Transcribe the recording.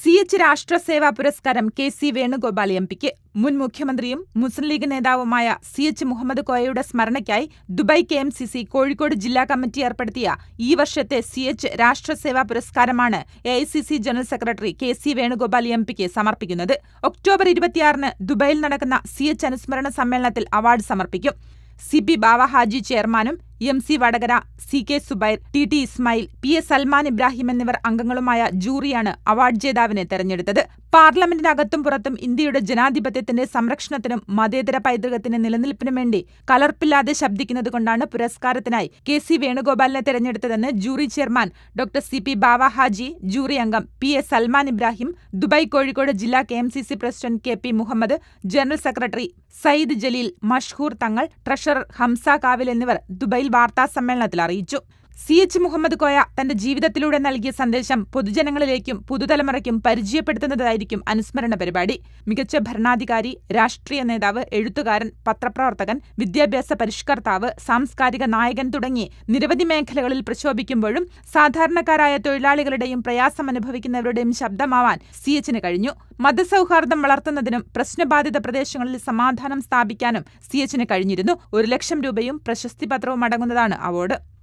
C H രാഷ്ട്രസേവാ പുരസ്കാരം K C Venugopal M പിക്ക്. മുൻ മുഖ്യമന്ത്രിയും മുസ്ലിം ലീഗ് നേതാവുമായ സി എച്ച് മുഹമ്മദ് കോയയുടെ സ്മരണയ്ക്കായി Dubai K M C C Kozhikode ജില്ലാ കമ്മിറ്റി ഏർപ്പെടുത്തിയ ഈ വർഷത്തെ സി എച്ച് രാഷ്ട്രസേവാ പുരസ്കാരമാണ് A I C C general secretary K C Venugopal M പിക്ക് സമർപ്പിക്കുന്നത്. ഒക്ടോബർ ഇരുപത്തിയാറിന് ദുബായിൽ നടക്കുന്ന സി എച്ച് അനുസ്മരണ സമ്മേളനത്തിൽ അവാർഡ് സമർപ്പിക്കും. സി പി ബാവ ഹാജി ചെയർമാനും M C Vadakara C K Zubair T T Ismail P S Salman Ibrahim എന്നിവർ അംഗങ്ങളുമായ ജൂറിയാണ് അവാർഡ് ജേതാവിനെ തെരഞ്ഞെടുത്തത്. പാർലമെന്റിനകത്തും പുറത്തും ഇന്ത്യയുടെ ജനാധിപത്യത്തിന്റെ സംരക്ഷണത്തിനും മതേതര പൈതൃകത്തിന്റെ നിലനിൽപ്പിനും വേണ്ടി കലർപ്പില്ലാതെ ശബ്ദിക്കുന്നതുകൊണ്ടാണ് പുരസ്കാരത്തിനായി കെ സി വേണുഗോപാലിനെ തെരഞ്ഞെടുത്തതെന്ന് jury chairman doctor C. P. Bava Haji jury അംഗം P. S Salman Ibrahim Dubai Kozhikode ജില്ലാ K. M. C. C president K. P. Muhammad general secretary Sayyid Jaleel Mashhoor Thangal treasurer Hamsa കാവിൽ എന്നിവർ ദുബൈയിൽ വാർത്താസമ്മേളനത്തിൽ അറിയിച്ചു. C H Muhammad Koya തന്റെ ജീവിതത്തിലൂടെ നൽകിയ സന്ദേശം പൊതുജനങ്ങളിലേക്കും പുതുതലമുറയ്ക്കും പരിചയപ്പെടുത്തുന്നതായിരിക്കും അനുസ്മരണ പരിപാടി. മികച്ച ഭരണാധികാരി രാഷ്ട്രീയ നേതാവ് എഴുത്തുകാരൻ പത്രപ്രവർത്തകൻ വിദ്യാഭ്യാസ പരിഷ്കർത്താവ് സാംസ്കാരിക നായകൻ തുടങ്ങി നിരവധി മേഖലകളിൽ പ്രശോഭിക്കുമ്പോഴും സാധാരണക്കാരായ തൊഴിലാളികളുടെയും പ്രയാസം അനുഭവിക്കുന്നവരുടെയും ശബ്ദമാവാൻ സി എച്ചിന് കഴിഞ്ഞു. മതസൗഹാർദ്ദം വളർത്തുന്നതിനും പ്രശ്നബാധിത പ്രദേശങ്ങളിൽ സമാധാനം സ്ഥാപിക്കാനും സി എച്ചിന് കഴിഞ്ഞിരുന്നു. ഒരു ലക്ഷം രൂപയും പ്രശസ്തി പത്രവും അടങ്ങുന്നതാണ് അവാർഡ്.